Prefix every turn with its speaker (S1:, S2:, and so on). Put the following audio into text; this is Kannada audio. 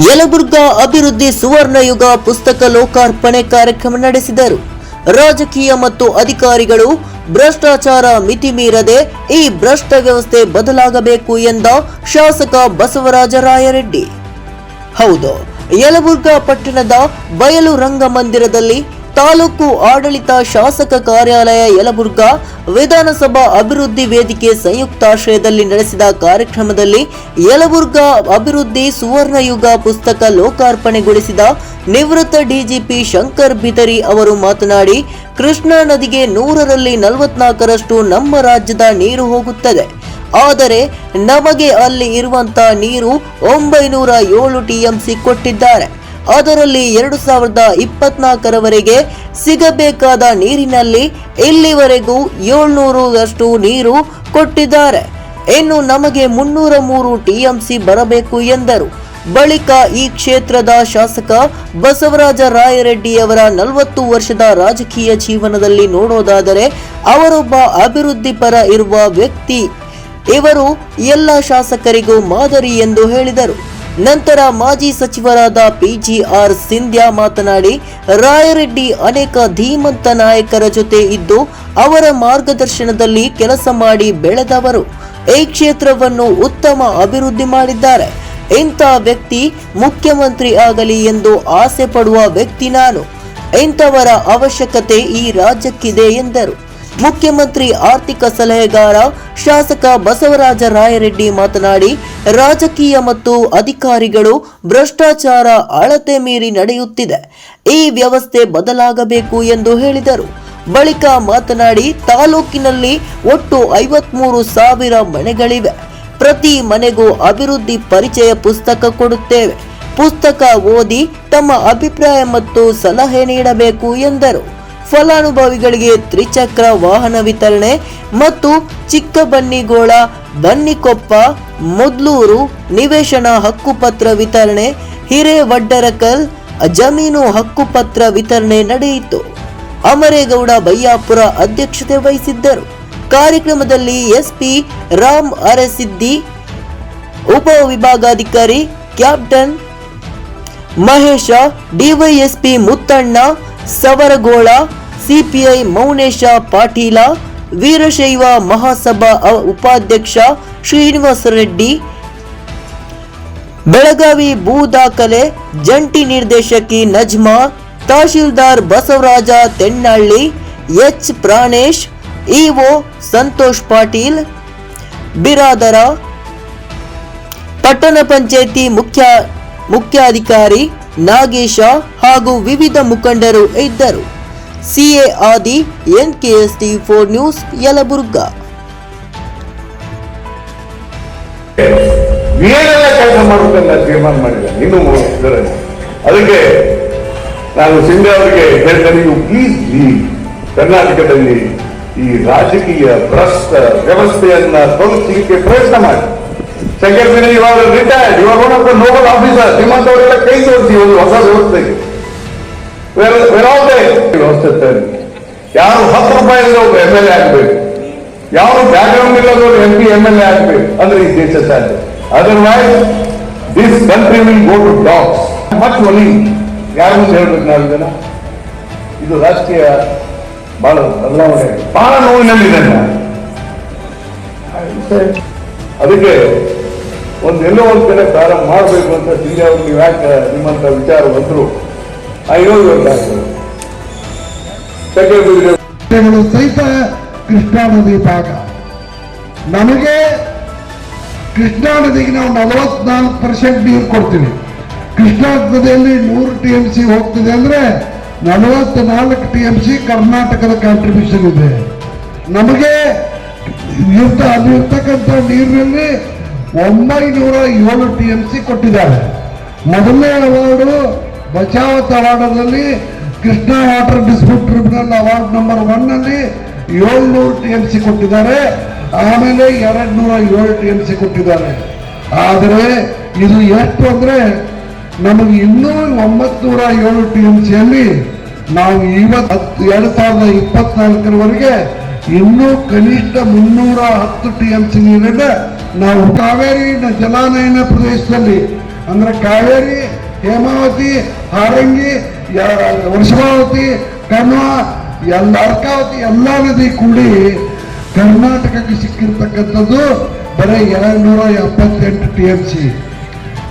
S1: ಯಲಬುರ್ಗಾ ಅಭಿವೃದ್ಧಿ ಸುವರ್ಣಯುಗ ಪುಸ್ತಕ ಲೋಕಾರ್ಪಣೆ ಕಾರ್ಯಕ್ರಮ ನಡೆಸಿದರು. ರಾಜಕೀಯ ಮತ್ತು ಅಧಿಕಾರಿಗಳು ಭ್ರಷ್ಟಾಚಾರ ಮಿತಿ ಮೀರದೆ ಈ ಭ್ರಷ್ಟ ವ್ಯವಸ್ಥೆ ಬದಲಾಗಬೇಕು ಎಂದ ಶಾಸಕ ಬಸವರಾಜ ರಾಯರೆಡ್ಡಿ. ಹೌದು, ಯಲಬುರ್ಗಾ ಪಟ್ಟಣದ ಬಯಲು ರಂಗಮಂದಿರದಲ್ಲಿ ತಾಲೂಕು ಆಡಳಿತ ಶಾಸಕ ಕಾರ್ಯಾಲಯ ಯಲಬುರ್ಗ ವಿಧಾನಸಭಾ ಅಭಿವೃದ್ಧಿ ವೇದಿಕೆ ಸಂಯುಕ್ತಾಶ್ರಯದಲ್ಲಿ ನಡೆಸಿದ ಕಾರ್ಯಕ್ರಮದಲ್ಲಿ ಯಲಬುರ್ಗ ಅಭಿವೃದ್ಧಿ ಸುವರ್ಣಯುಗ ಪುಸ್ತಕ ಲೋಕಾರ್ಪಣೆಗೊಳಿಸಿದ ನಿವೃತ್ತ ಡಿಜಿಪಿ ಶಂಕರ್ ಬಿದರಿ ಅವರು ಮಾತನಾಡಿ, ಕೃಷ್ಣಾ ನದಿಗೆ ನೂರರಲ್ಲಿ ನಲವತ್ನಾಲ್ಕರಷ್ಟು ನಮ್ಮ ರಾಜ್ಯದ ನೀರು ಹೋಗುತ್ತದೆ. ಆದರೆ ನಮಗೆ ಅಲ್ಲಿ ಇರುವಂತಹ ನೀರು ಒಂಬೈನೂರ ಏಳು ಟಿಎಂಸಿ ಕೊಟ್ಟಿದ್ದಾರೆ. ಅದರಲ್ಲಿ ಎರಡು ಸಾವಿರದ ಇಪ್ಪತ್ನಾಲ್ಕರವರೆಗೆ ಸಿಗಬೇಕಾದ ನೀರಿನಲ್ಲಿ ಇಲ್ಲಿವರೆಗೂ ಏಳ್ನೂರಷ್ಟು ನೀರು ಕೊಟ್ಟಿದ್ದಾರೆ. ಇನ್ನು ನಮಗೆ ಮುನ್ನೂರ ಮೂರು ಟಿಎಂಸಿ ಬರಬೇಕು ಎಂದರು. ಬಳಿಕ ಈ ಕ್ಷೇತ್ರದ ಶಾಸಕ ಬಸವರಾಜ ರಾಯರೆಡ್ಡಿಯವರ ನಲವತ್ತು ವರ್ಷದ ರಾಜಕೀಯ ಜೀವನದಲ್ಲಿ ನೋಡೋದಾದರೆ ಅವರೊಬ್ಬ ಅಭಿವೃದ್ಧಿ ಪರ ಇರುವ ವ್ಯಕ್ತಿ. ಇವರು ಎಲ್ಲ ಶಾಸಕರಿಗೂ ಮಾದರಿ ಎಂದು ಹೇಳಿದರು. ನಂತರ ಮಾಜಿ ಸಚಿವರಾದ ಪಿಜಿಆರ್ ಸಿಂಧ್ಯಾ ಮಾತನಾಡಿ, ರಾಯರೆಡ್ಡಿ ಅನೇಕ ಧೀಮಂತ ನಾಯಕರ ಜೊತೆ ಇದ್ದು, ಅವರ ಮಾರ್ಗದರ್ಶನದಲ್ಲಿ ಕೆಲಸ ಮಾಡಿ ಬೆಳೆದವರು. ಈ ಕ್ಷೇತ್ರವನ್ನು ಉತ್ತಮ ಅಭಿವೃದ್ಧಿ ಮಾಡಿದ್ದಾರೆ. ಇಂಥ ವ್ಯಕ್ತಿ ಮುಖ್ಯಮಂತ್ರಿ ಆಗಲಿ ಎಂದು ಆಸೆ ಪಡುವ ವ್ಯಕ್ತಿ ನಾನು. ಇಂಥವರ ಅವಶ್ಯಕತೆ ಈ ರಾಜ್ಯಕ್ಕಿದೆ ಎಂದರು. ಮುಖ್ಯಮಂತ್ರಿ ಆರ್ಥಿಕ ಸಲಹೆಗಾರ ಶಾಸಕ ಬಸವರಾಜ ರಾಯರೆಡ್ಡಿ ಮಾತನಾಡಿ, ರಾಜಕೀಯ ಮತ್ತು ಅಧಿಕಾರಿಗಳು ಭ್ರಷ್ಟಾಚಾರ ಅಳತೆ ಮೀರಿ ನಡೆಯುತ್ತಿದೆ. ಈ ವ್ಯವಸ್ಥೆ ಬದಲಾಗಬೇಕು ಎಂದು ಹೇಳಿದರು. ಬಳಿಕ ಮಾತನಾಡಿ, ತಾಲೂಕಿನಲ್ಲಿ ಒಟ್ಟು ಐವತ್ಮೂರು ಸಾವಿರ ಮನೆಗಳಿವೆ. ಪ್ರತಿ ಮನೆಗೂ ಅಭಿವೃದ್ಧಿ ಪರಿಚಯ ಪುಸ್ತಕ ಕೊಡುತ್ತೇವೆ. ಪುಸ್ತಕ ಓದಿ ತಮ್ಮ ಅಭಿಪ್ರಾಯ ಮತ್ತು ಸಲಹೆ ನೀಡಬೇಕು ಎಂದರು. ಫಲಾನುಭವಿಗಳಿಗೆ ತ್ರಿಚಕ್ರ ವಾಹನ ವಿತರಣೆ ಮತ್ತು ಚಿಕ್ಕಬನ್ನಿಗೋಳ, ಬನ್ನಿಕೊಪ್ಪ, ಮೊದ್ಲೂರು ನಿವೇಶನ ಹಕ್ಕುಪತ್ರ ವಿತರಣೆ, ಹಿರೇವಡ್ಡರಕಲ್ ಜಮೀನು ಹಕ್ಕುಪತ್ರ ವಿತರಣೆ ನಡೆಯಿತು. ಅಮರೇಗೌಡ ಬಯ್ಯಾಪುರ ಅಧ್ಯಕ್ಷತೆ ವಹಿಸಿದ್ದರು. ಕಾರ್ಯಕ್ರಮದಲ್ಲಿ ಎಸ್ಪಿ ರಾಮ್ ಅರಸಿದ್ದಿ, ಉಪ ವಿಭಾಗಾಧಿಕಾರಿ captain Mahesha, DYSP Muttanna, Savaragol CPI Mounesha Patil, Veerashaiva Mahasabha ಉಪಾಧ್ಯಕ್ಷ ಶ್ರೀನಿವಾಸ ರೆಡ್ಡಿ, ಬೆಳಗಾವಿ ಭೂ ದಾಖಲೆ, ಜಂಟಿ ನಿರ್ದೇಶಕಿ ನಜ್ಮಾ, ತಹಶೀಲ್ದಾರ್ ಬಸವರಾಜ ತೆನ್ನಳ್ಳಿ, ಎಚ್ ಪ್ರಾಣೇಶ್, ಇಒ ಸಂತೋಷ್ ಪಾಟೀಲ್, ಬಿರಾದರ, ಪಟ್ಟಣ ಪಂಚಾಯಿತಿ ಮುಖ್ಯ ಮುಖ್ಯಾಧಿಕಾರಿ ನಾಗೇಶ ಹಾಗೂ ವಿವಿಧ ಮುಖಂಡರು ಇದ್ದರು. CA Adi N T four news Yelburga
S2: ಏನೆಲ್ಲ ಕೆಲಸ ಮಾಡಬೇಕಂತ ತೀರ್ಮಾನ ಮಾಡಿದೆ. ಇನ್ನು ಅದಕ್ಕೆ ನಾನು ಸಿಂಧೆ ಅವರಿಗೆ ಹೇಳ್ತೇನೆ ನೀವು ಪ್ಲೀಸ್ ಈ ಕರ್ನಾಟಕದಲ್ಲಿ ಈ ರಾಜಕೀಯ ಭ್ರಷ್ಟ ವ್ಯವಸ್ಥೆಯನ್ನ ತೊಲಗಿಸಲಿಕ್ಕೆ ಪ್ರಯತ್ನ ಮಾಡಿ. ಸೆಕೆಂಡ್ ಇವಾಗ ರಿಟೈರ್ಡ್ ಇವಾಗ ನೋಬಲ್ ಆಫೀಸರ್ ನಿಮ್ಮಂತವರೆಲ್ಲ ಕೈ ತೋರಿಸಿ, ಒಂದು ಹೊಸ ವ್ಯವಸ್ಥೆಗೆ. ವ್ಯವಸ್ಥೆ ಯಾರು ಹತ್ತು ರೂಪಾಯಿ ಒಬ್ಬ ಎಂ ಎಲ್ ಎ ಆಗ್ಬೇಕು. ಯಾರು ಬ್ಯಾಕ್ಗ್ರೌಂಡ್ ಇಲ್ಲದವರು M P M L A ಆಗ್ಬೇಕು. ಅಂದ್ರೆ ಈ ದೇಶ ಸಾಧ್ಯ. Otherwise this country will go to dogs much ಒಲಿ ಯಾರ ಮುಂದೆ ಹೇಳ್ಬೇಕು ನಾಲ್ಕು ಜನ ಇದು ರಾಷ್ಟ್ರೀಯ ಬಹಳ ಬದಲಾವಣೆ. ಬಹಳ ನೋವಿನಲ್ಲಿದೆ ಅದಕ್ಕೆ ಒಂದು ಎಲ್ಲೋ ಒಂದು ಕಡೆ ಪ್ರಾರಂಭ ಮಾಡಬೇಕು ಅಂತ ಸಿಂಧೆ ಅವರು, ನೀವು ಯಾಕೆ ನಿಮ್ಮಂತ ವಿಚಾರ ಬಂದ್ರು?
S3: ಗಳು ಸಹಿತ ಕೃಷ್ಣಾ ನದಿ ಭಾಗ. ನಮಗೆ ಕೃಷ್ಣಾ ನದಿಗೆ ನಾವು ನಲವತ್ನಾಲ್ಕು ಪರ್ಸೆಂಟ್ ನೀರು ಕೊಡ್ತೀವಿ. ಕೃಷ್ಣಾ ನದಿಯಲ್ಲಿ ನೂರು ಟಿ ಎಂ ಸಿ ಹೋಗ್ತಿದೆ ಅಂದ್ರೆ ನಲವತ್ನಾಲ್ಕು ಟಿ ಎಂ ಸಿ ಕರ್ನಾಟಕದ ಕಾಂಟ್ರಿಬ್ಯೂಷನ್ ಇದೆ. ನಮಗೆ ಅಲ್ಲಿರ್ತಕ್ಕಂಥ ನೀರಿನಲ್ಲಿ ಒಂಬೈನೂರ ಏಳು ಟಿ ಎಂ ಸಿ ಕೊಟ್ಟಿದ್ದಾರೆ. ಮೊದಲನೇ award Bachawat ಅವಾರ್ಡಲ್ಲಿ Krishna water dispute tribunal award number ಒನ್ನಲ್ಲಿ ಏಳ್ನೂರು ಟಿ ಎಂ ಸಿ ಕೊಟ್ಟಿದ್ದಾರೆ. ಆಮೇಲೆ ಎರಡು ನೂರ ಏಳು ಟಿ ಎಂ ಸಿ ಕೊಟ್ಟಿದ್ದಾರೆ. ಆದರೆ ಇದು ಎಷ್ಟು ಅಂದ್ರೆ ನಮಗೆ ಇನ್ನೂ ಒಂಬತ್ತು ನೂರ ಏಳು ಟಿ ಎಂ ಸಿಯಲ್ಲಿ ನಾವು ಇವತ್ತು ಎರಡು ಸಾವಿರದ ಇಪ್ಪತ್ನಾಲ್ಕರವರೆಗೆ ಇನ್ನೂ ಕನಿಷ್ಠ ಮುನ್ನೂರ ಹತ್ತು ಟಿ ಎಂ ಸಿ ನಾವು ಕಾವೇರಿ ಜಲಾನಯನ ಪ್ರದೇಶದಲ್ಲಿ, ಅಂದ್ರೆ ಕಾವೇರಿ ಹೇಮಾವತಿ, ಹಾರಂಗಿ ವರ್ಷಾವತಿ ಕನ್ವಾ ಎಲ್ಲ ಅರ್ಕಾವತಿ ಎಲ್ಲ ನದಿ ಕೂಡಿ ಕರ್ನಾಟಕಕ್ಕೆ ಸಿಕ್ಕಿರ್ತಕ್ಕಂಥದ್ದು ಬರೀ ಎರಡು ನೂರ ಎಪ್ಪತ್ತೆಂಟು ಟಿ ಸಿ